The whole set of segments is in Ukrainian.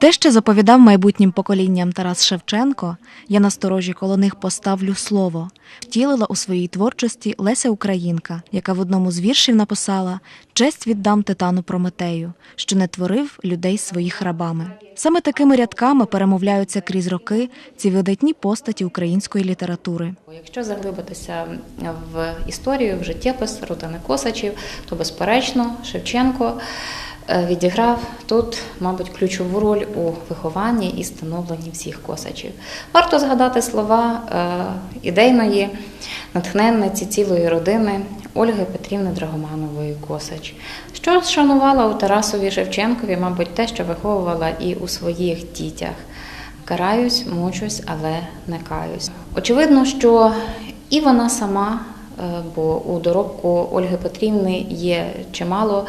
Те, що заповідав майбутнім поколінням Тарас Шевченко, я насторожі коло них поставлю слово, втілила у своїй творчості Леся Українка, яка в одному з віршів написала Честь віддам титану Прометею, що не творив людей своїх рабами. Саме такими рядками перемовляються крізь роки ці видатні постаті української літератури. Якщо заглибитися в історію, в життєпис родини Косачів, то безперечно Шевченко відіграв тут, мабуть, ключову роль у вихованні і становленні всіх косачів. Варто згадати слова е, ідейної натхненниці цілої родини Ольги Петрівни Драгоманової Косач, що шанувала у Тарасові Шевченкові, мабуть, те, що виховувала і у своїх дітях. Караюсь, мучусь, але не каюсь. Очевидно, що і вона сама, е, бо у доробку Ольги Петрівни є чимало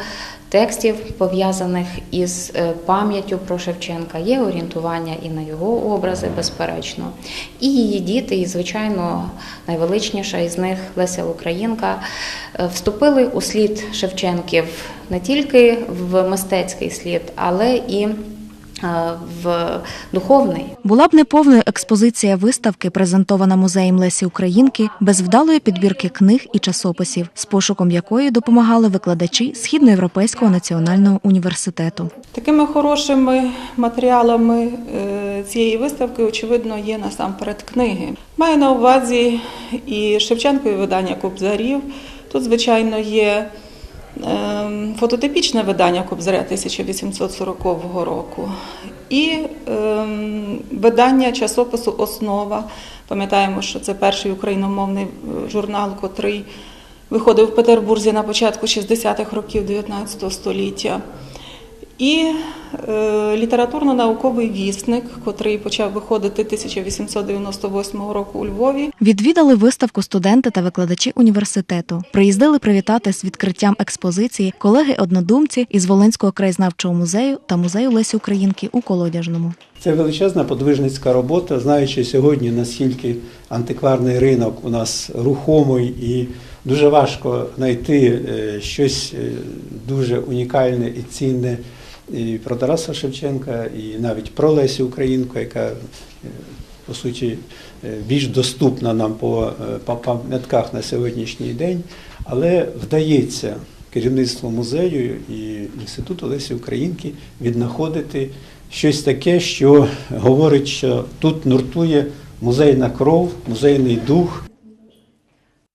текстів, пов'язаних із е, пам'яттю про Шевченка, є орієнтування і на його образи, безперечно. І її діти, і, звичайно, найвеличніша із них Леся Українка, е, вступили у слід Шевченків не тільки в мистецький слід, але і е, в духовний. Була б неповною експозиція виставки, презентована музеєм Лесі Українки, без вдалої підбірки книг і часописів, з пошуком якої допомагали викладачі Східноєвропейського національного університету. Такими хорошими матеріалами е, цієї виставки, очевидно, є насамперед книги. Маю на увазі і Шевченкові видання Кобзарів. Тут, звичайно, є фототипічне видання Кобзаря 1840 року і ем, видання часопису Основа. Пам'ятаємо, що це перший україномовний е, журнал, котрий виходив в Петербурзі на початку 60-х років 19 століття. І е, літературно-науковий вісник, котрий почав виходити 1898 року у Львові. Відвідали виставку студенти та викладачі університету. Приїздили привітати з відкриттям експозиції колеги-однодумці із Волинського краєзнавчого музею та музею Лесі Українки у Колодяжному. Це величезна подвижницька робота, знаючи сьогодні, наскільки антикварний ринок у нас рухомий і дуже важко знайти е, щось е, дуже унікальне і цінне і про Тараса Шевченка, і навіть про Лесю Українку, яка е, по суті е, більш доступна нам е, по пам'ятках на сьогоднішній день, але вдається керівництву музею і інституту Лесі Українки віднаходити щось таке, що говорить, що тут нуртує музейна кров, музейний дух.